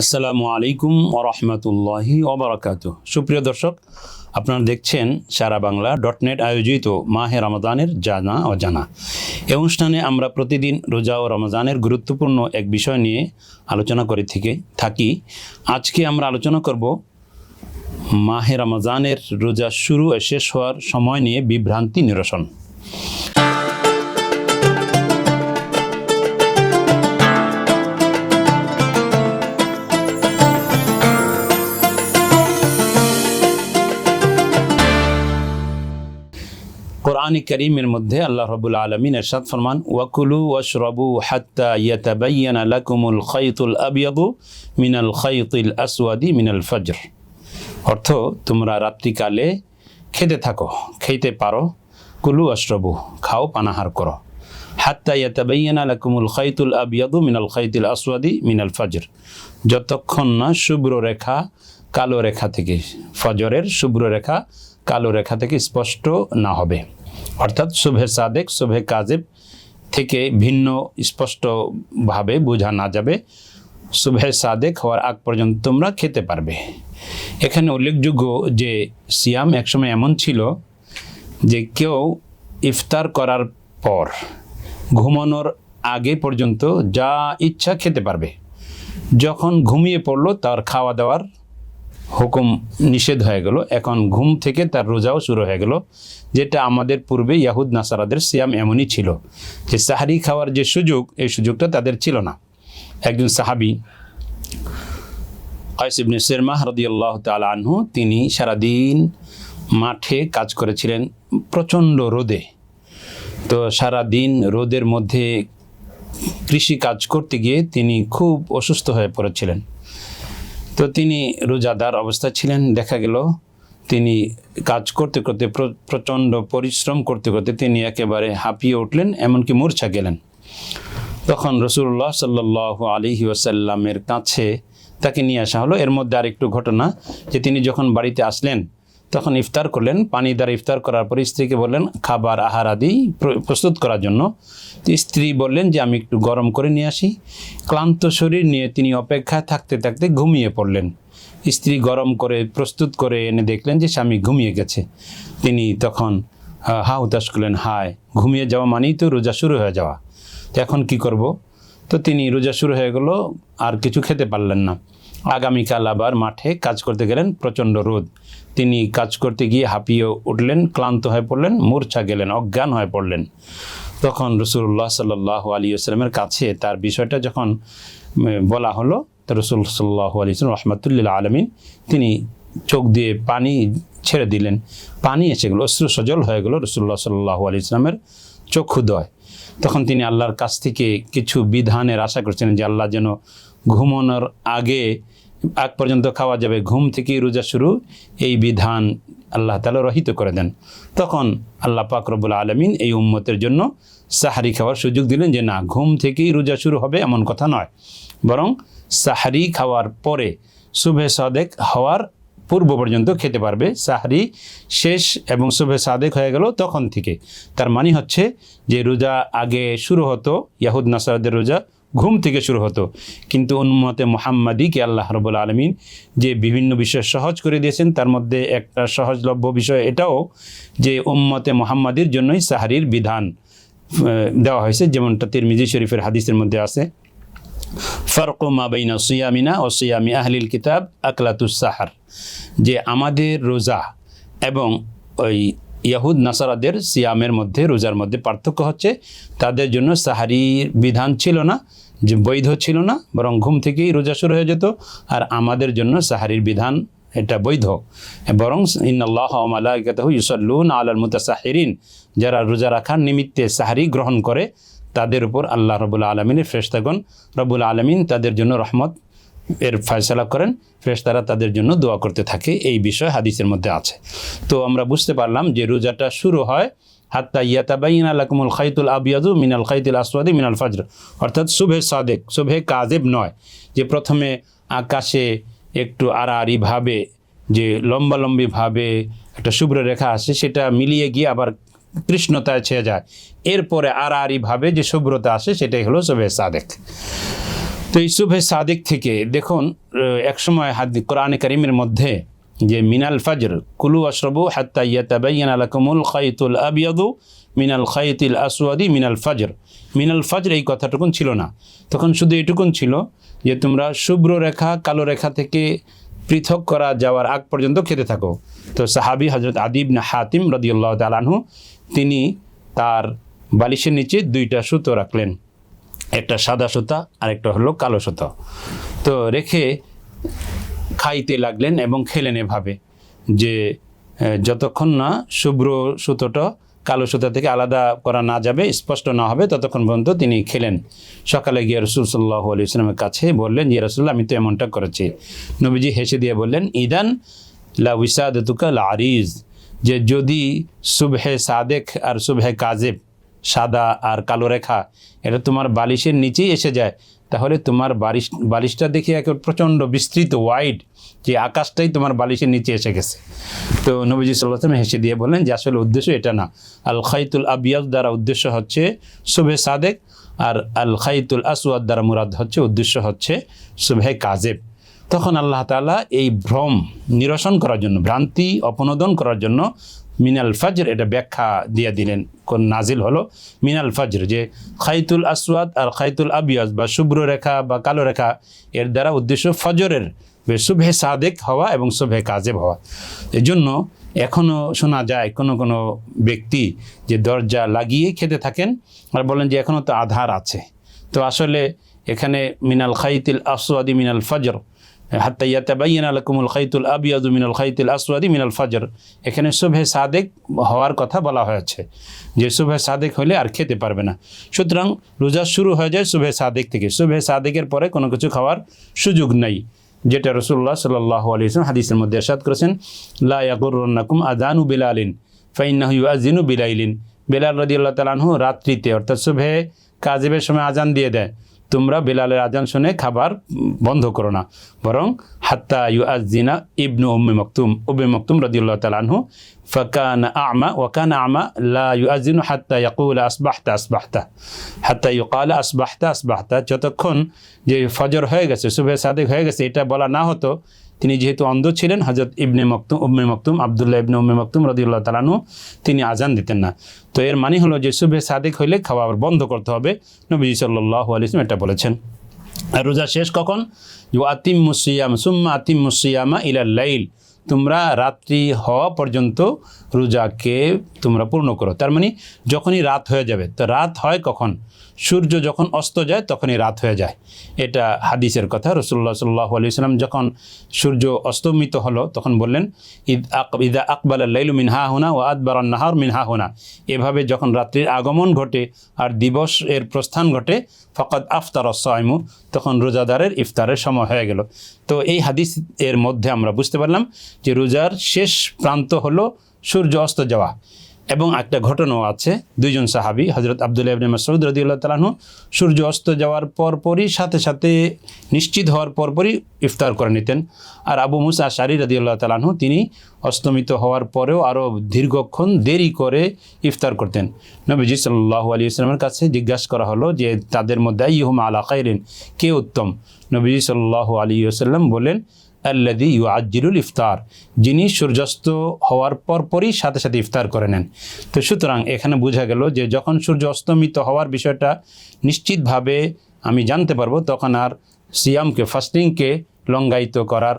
আসসালামু আলাইকুম ওরহমতুল্লাহি ওবরাকাত সুপ্রিয় দর্শক, আপনারা দেখছেন সারা বাংলা ডট নেট আয়োজিত মাহে রমজানের জানা অজানা। এই অনুষ্ঠানে আমরা প্রতিদিন রোজা ও রমজানের গুরুত্বপূর্ণ এক বিষয় নিয়ে আলোচনা করে থেকে থাকি। আজকে আমরা আলোচনা করব মাহে রমজানের রোজা শুরু ও শেষ হওয়ার সময় নিয়ে বিভ্রান্তি নিরসন। কোরআন করিমের মধ্যে আল্লাহ রবুল আলমিন এরশাদ ফরমান, ওয়াকুলু ওয়াশরবু হাত্তা ইয়াতাবাইয়ানা লাকুমুল খাইতুল আবিয়াদু মিনাল খাইতুল আসওয়াদি মিনাল ফজর। অর্থ, তোমরা রাত্রিকালে খেতে থাকো, খেতে পারো, কুলু অশ্রবু খাও, পানাহার করো। হাত্তা ইয়াতাবাইয়ানা লাকুমুল খাইতুল আবিয়াদু মিনাল খাইতুল আসওয়াদি মিনাল ফজর। যতক্ষণ না শুভ্র রেখা কালো রেখা থেকে, ফজরের শুভ্র রেখা কালো রেখা থেকে স্পষ্ট না হবে। অর্থাৎ শুভে সাদেক, শুভে কাজেব থেকে ভিন্ন স্পষ্টভাবে বোঝা না যাবে। শুভে সাদেক হওয়ার আগ পর্যন্ত তোমরা খেতে পারবে। এখানে উল্লেখযোগ্য যে সিয়াম একসময় এমন ছিল যে কেউ ইফতার করার পর ঘুমানোর আগে পর্যন্ত যা ইচ্ছা খেতে পারবে। যখন ঘুমিয়ে পড়ল তার খাওয়া দাওয়ার হুকুম নিষেধ হয়ে গেল। এখন ঘুম থেকে তার রোজাও শুরু হয়ে গেল। যেটা আমাদের পূর্বে ইয়াহুদ, নাসারাদের সিয়াম এমনই ছিল যে সাহারি খাওয়ার যে সুযোগ, এই সুযোগটা তাদের ছিল না। একজন সাহাবি কয়েস ইবনে সেরমাহ রদিয়াল্লাহ তালা আনহু, তিনি সারাদিন মাঠে কাজ করেছিলেন প্রচণ্ড রোদে। তো সারাদিন রোদের মধ্যে কৃষি কাজ করতে গিয়ে তিনি খুব অসুস্থ হয়ে পড়েছিলেন। তো তিনি রোজাদার অবস্থা ছিলেন। দেখা গেল তিনি কাজ করতে করতে প্র- প্রচণ্ড পরিশ্রম করতে করতে তিনি একেবারে হাঁপিয়ে উঠলেন, এমনকি মূর্ছা গেলেন। তখন রসুল্লাহ সাল্লাহ আলিহি ওয়াসাল্লামের কাছে তাকে নিয়ে আসা হলো। এর মধ্যে আরেকটু ঘটনা যে তিনি যখন বাড়িতে আসলেন তখন ইফতার করলেন, পানি দ্বারা ইফতার করার পর স্ত্রীকে বললেন, খাবার, আহার আদি প্র- প্রস্তুত করার জন্য। স্ত্রী বললেন যে, আমি একটু গরম করে নিয়ে আসি। ক্লান্ত শরীর নিয়ে তিনি অপেক্ষায় থাকতে থাকতে ঘুমিয়ে পড়লেন। স্ত্রী গরম করে, প্রস্তুত করে এনে দেখলেন যে, স্বামী ঘুমিয়ে গেছে। তিনি তখন হা হুতাশ করলেন, হায়, ঘুমিয়ে যাওয়া মানেই তো রোজা শুরু হয়ে যাওয়া। তো এখন কি করব? তো তিনি রোজা শুরু হয়ে গেল, আর কিছু খেতে পারলেন না। আগামীকাল আবার মাঠে কাজ করতে গেলেন, প্রচণ্ড রোদ। তিনি কাজ করতে গিয়ে হাঁপিয়ে উঠলেন, ক্লান্ত হয়ে পড়লেন, মূর্ছা গেলেন, অজ্ঞান হয়ে পড়লেন। তখন রসুল্লাহ সাল্লাহ আলী আসলামের কাছে তার বিষয়টা যখন বলা হলো, তো রসুল সাল্লাহ আলী আসলাম রহমতুল্লাহ আলমিন, তিনি চোখ দিয়ে পানি ছেড়ে দিলেন। পানি এসে গেলো অশ্রু সজল হয়ে গেল রসুল্লাহ সাল্লাহ আলী ইসলামের চক্ষুদয়। তখন তিনি আল্লাহর কাছ থেকে কিছু বিধানের আশা করছেন যে আল্লাহ যেন ঘুমানোর আগে, আগ পর্যন্ত খাওয়া যাবে। ঘুম থেকেই রোজা শুরু, এই বিধান আল্লাহ তালা রহিত করে দেন। তখন আল্লাহ পাক রব্বুল আলমিন এই উম্মতের জন্য সাহারি খাওয়ার সুযোগ দিলেন যে না, ঘুম থেকেই রোজা শুরু হবে এমন কথা নয়। বরং সাহারি খাওয়ার পরে শুভে সাদেক হওয়ার পূর্ব পর্যন্ত খেতে পারবে। সাহারি শেষ এবং শুভে সাদেক হয়ে গেল তখন থেকে। তার মানে হচ্ছে যে রোজা আগে শুরু হতো, ইয়াহুদ নাসারদের রোজা ঘুম থেকে শুরু হতো। কিন্তু উন্মতে মোহাম্মদীকে আল্লাহ রবুল আলমিন যে বিভিন্ন বিষয় সহজ করে দিয়েছেন, তার মধ্যে একটা সহজলভ্য বিষয় এটাও যে উম্মতে মোহাম্মদীর জন্যই সাহারির বিধান দেওয়া হয়েছে। যেমনটা তিরমিজি শরীফের হাদিসের মধ্যে আছে। ফরক মা বাইনা সিয়ামিনা ও সিয়ামি আহলিল কিতাব আকলাতুস সাহার। যে আমাদের রোজা এবং ওই ইয়াহুদ নাসারাদের সিয়ামের মধ্যে, রোজার মধ্যে পার্থক্য হচ্ছে, তাদের জন্য সাহারির বিধান ছিল না, যে বৈধ ছিল না, বরং ঘুম থেকেই রোজা শুরু হয়ে যেত, আর আমাদের জন্য সাহারির বিধান এটা বৈধ। বরং ইন্নআল্লাহ ইউসাল্লুন আলাল মুতাসাহিরিন, যারা রোজা রাখার নিমিত্তে সাহারি গ্রহণ করে তাদের উপর আল্লাহ রবুল আলমিনের ফ্রেস্তাগণ রবুল আলমিন তাদের জন্য রহমত এর ফয়সলা করেন। ফেরেশতারা তাদের জন্য দোয়া করতে থাকে। এই বিষয় হাদিসের মধ্যে আছে। তো আমরা বুঝতে পারলাম যে রোজাটা শুরু হয় হাত্তা ইয়াতাবাইন আলাকুমুল খাইতুল আবিয়াদু মিনাল খাইতুল আসওয়াদি মিনাল ফজর। অর্থাৎ শুভে সাদেক, শুভে কাজেব নয়। যে প্রথমে আকাশে একটু আড়াআড়িভাবে যে লম্বালম্বিভাবে একটা শুভ্র রেখা আসে, সেটা মিলিয়ে গিয়ে আবার কৃষ্ণতায় ছেয়ে যায়। এরপরে আড়াআড়িভাবে যে শুভ্রতা আসে, সেটাই হলো শুভে সাদেক। তো এই শুভে সাদেক থেকে দেখুন একসময় হাদি কোরআনে করিমের মধ্যে যে মিনাল ফজর, কুলু আশরবু হাত্তা ইয়াতাবাইয়ানা লাকুমুল খাইতুল আবিয়াদু মিনাল খাইতিল আসওয়াদি মিনাল ফজর। মিনাল ফজর এই কথাটুকুন ছিল না। তখন শুধু এটুকুন ছিল যে তোমরা শুভ্র রেখা, কালো রেখা থেকে পৃথক করা যাওয়ার আগ পর্যন্ত খেতে থাকো। তো সাহাবি হজরত আদিব না হাতিম রদিউল্লাহ তালানহু তিনি তার বালিশের নিচে দুইটা সুতো রাখলেন। একটা সাদা সুতা আর একটা হলো কালো সুতা। তো রেখে খাইতে লাগলেন এবং খেলেন এভাবে যে যতক্ষণ না শুভ্র সুতোটা কালো সুতা থেকে আলাদা করা না যাবে, স্পষ্ট না হবে। ততক্ষণ পর্যন্ত তিনি খেলেন। সকালে গিয়ে রসুল সাল্লাহ আলি ইসলামের কাছে বললেন যে রসুল্লাহ আমি তো এমনটা করেছি। নবীজি হেসে দিয়ে বললেন, ইদান লা উইসাদতুকা লা আরিজ। যে যদি সুবহে সাদেক আর সুবহে কাজেব, সাদা আর কালো রেখা, এটা তোমার বালিশের নিচেই এসে যায়। তাহলে তোমার বালিশ বালিশটা দেখে একেবারে প্রচণ্ড বিস্তৃত ওয়াইড যে আকাশটাই তোমার বালিশের নিচে এসে গেছে। তো নবীজি সাল্লাম হেসে দিয়ে বললেন যে আসলে উদ্দেশ্য এটা না। আল খাইতুল আবিয়াদ দ্বারা উদ্দেশ্য হচ্ছে শুভে সাদেক, আর আল খাইতুল আসওয়াদ দ্বারা মুরাদ হচ্ছে উদ্দেশ্য হচ্ছে শুভে কাজেব। তখন আল্লাহ তাআলা এই ভ্রম নিরসন করার জন্য, ভ্রান্তি অপনোদন করার জন্য মিনাল ফজর, এটা ব্যাখ্যা দিয়ে দিলেন, কোন নাজিল হলো। মিনাল ফজর, যে খাইতুল আসওয়াদ আর খাইতুল আবিয়াজ, বা শুভ্র রেখা বা কালো রেখা, এর দ্বারা উদ্দেশ্য ফজরের শুভে সাদেক হওয়া এবং শুভে কাজেব হওয়া। এই জন্য এখনও শোনা যায় কোনো কোনো ব্যক্তি যে দরজা লাগিয়ে খেতে থাকেন আর বলেন যে এখনও তো আধার আছে। তো আসলে এখানে মিনাল খাইতিল আসওয়াদি মিনাল ফজর হাত্তা ইয়াতাবাইয়ানা লাকুমুল খাইতুল আবিয়াদু মিনাল খাইতিল আসওয়াদি মিনাল ফজর। এখানে শুভে সাদেক হওয়ার কথা বলা হয়েছে। যে শুভে সাদেক হলে আর খেতে পারবে না। সুতরাং রোজা শুরু হয়ে যায় শুভে সাদেক থেকে। শুভে সাদেকের পরে কোনো কিছু খাওয়ার সুযোগ নেই। যেটা রসুল্লাহ সাল্লাহ আলিয়াম হাদিসের মধ্যে এরশাদ করেছেন, লা ইয়াকুরুন্নাকুম আদানু বিলালিন, ফাইন্নাহু ইউআজিনু বিলাইলিন। বেলাল রাদিয়াল্লাহু তাআলা আনহু রাত্রিতে, অর্থাৎ শুভে কাজেবের সময় আজান দিয়ে দেয়। তোমরা বেলালের আজান শুনে খাবার বন্ধ করো না। বরং হাত্তা ইউ আজিনা ইবনু উম্মে মকতুম উম্মে মকতুম রদিউল্লাহ তালানহু ফকান আমা ওয়াকান আমা লা ইউ আজিনু হাত্তা ইয়াকুল আসবাহতা আসবাহতা। হাত্তা ইউকাল আসবাহতা আসবাহতা। যতক্ষণ যে ফজর হয়ে গেছে, শুভে সাদেক হয়ে গেছে, এটা বলা না হতো তিনি যেহেতু অন্ধ ছিলেন হজরত ইবনে মকতুম, উম্মে মকতুম, আবদুল্লাহ ইবনে উম্মে মকতুম রদিউল্লাহ তালানু তিনি আজান দিতেন না। তো এর মানে হলো যে, শুভে সাদেক হইলে খাওয়া বন্ধ করতে হবে। নবীজি সাল্লাহ আলিয়াম এটা বলেছেন। আর রোজা শেষ কখন? যে আতিম মুসিয়াম সুম্মা আতিম মুসিয়ামা ইলা লাইল। তোমরা রাত্রি হওয়া পর্যন্ত রোজাকে তোমরা পূর্ণ করো। তার মানে যখনই রাত হয়ে যাবে, তো রাত হয় কখন? সূর্য যখন অস্ত যায়, তখনই রাত হয়ে যায়। এটা হাদিসের কথা। রসুল্লাহ সাল্লাহ আলি সাল্লাম যখন সূর্য অস্তমিত হলো, তখন বললেন ঈদ আক, ইদা আকবাল লাইলু মিনহা হোনা ও আদবার নাহার মিনহা হোনা। এভাবে যখন রাত্রির আগমন ঘটে আর দিবস এর প্রস্থান ঘটে ফকত আফতার সাইমু, তখন রোজাদারের ইফতারের সময় হয়ে গেল। তো এই হাদিস এর মধ্যে আমরা বুঝতে পারলাম যে রোজার শেষ প্রান্ত হলো সূর্য অস্ত যাওয়া। এবং একটা ঘটনাও আছে, দুইজন সাহাবি হজরত আবদুল্লাহ ইবনে মাসউদ রাদিয়াল্লাহু তাআলাহু সূর্য অস্ত যাওয়ার পরপরই, সাথে সাথে নিশ্চিত হওয়ার পরপরই ইফতার করে নিতেন। আর আবু মুসা আশারি রাদিয়াল্লাহু তাআলাহু তিনি অস্তমিত হওয়ার পরেও আরও দীর্ঘক্ষণ দেরি করে ইফতার করতেন। নবীজি সাল্লাল্লাহু আলাইহি ওয়াসাল্লামের কাছে জিজ্ঞাসা করা হলো যে, তাদের মধ্যে ইহুম আলা খাইরিন, কে উত্তম? নবীজি সাল্লাল্লাহু আলাইহি ওয়াসাল্লাম বলেন আল্লাদি ইউ আজিরুল ইফতার। যিনি সূর্যাস্ত হওয়ার পরপরই সাথে সাথে ইফতার করে নেন। তো সুতরাং এখানে বোঝা গেল যে যখন সূর্য অস্তমিত হওয়ার বিষয়টা নিশ্চিতভাবে আমি জানতে পারব, তখন আর সিয়ামকে, ফাস্টিংকে লঙ্গায়িত করার,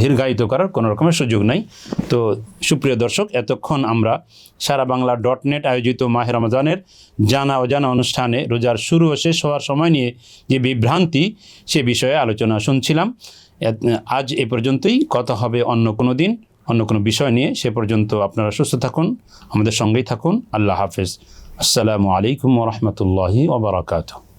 দীর্ঘায়িত করার কোনো রকমের সুযোগ নাই। তো সুপ্রিয় দর্শক, এতক্ষণ আমরা সারা বাংলা ডট নেট আয়োজিত মাহের রমজানের জানা অজানা অনুষ্ঠানে রোজার শুরু ও শেষ হওয়ার সময় নিয়ে যে বিভ্রান্তি, সে বিষয়ে আলোচনা শুনছিলাম। আজ এ পর্যন্তই। কথা হবে অন্য কোনো দিন, অন্য কোনো বিষয় নিয়ে। সে পর্যন্ত আপনারা সুস্থ থাকুন, আমাদের সঙ্গেই থাকুন। আল্লাহ হাফেজ। আসসালামু আলাইকুম রহমতুল্লাহি ওবরাকাতু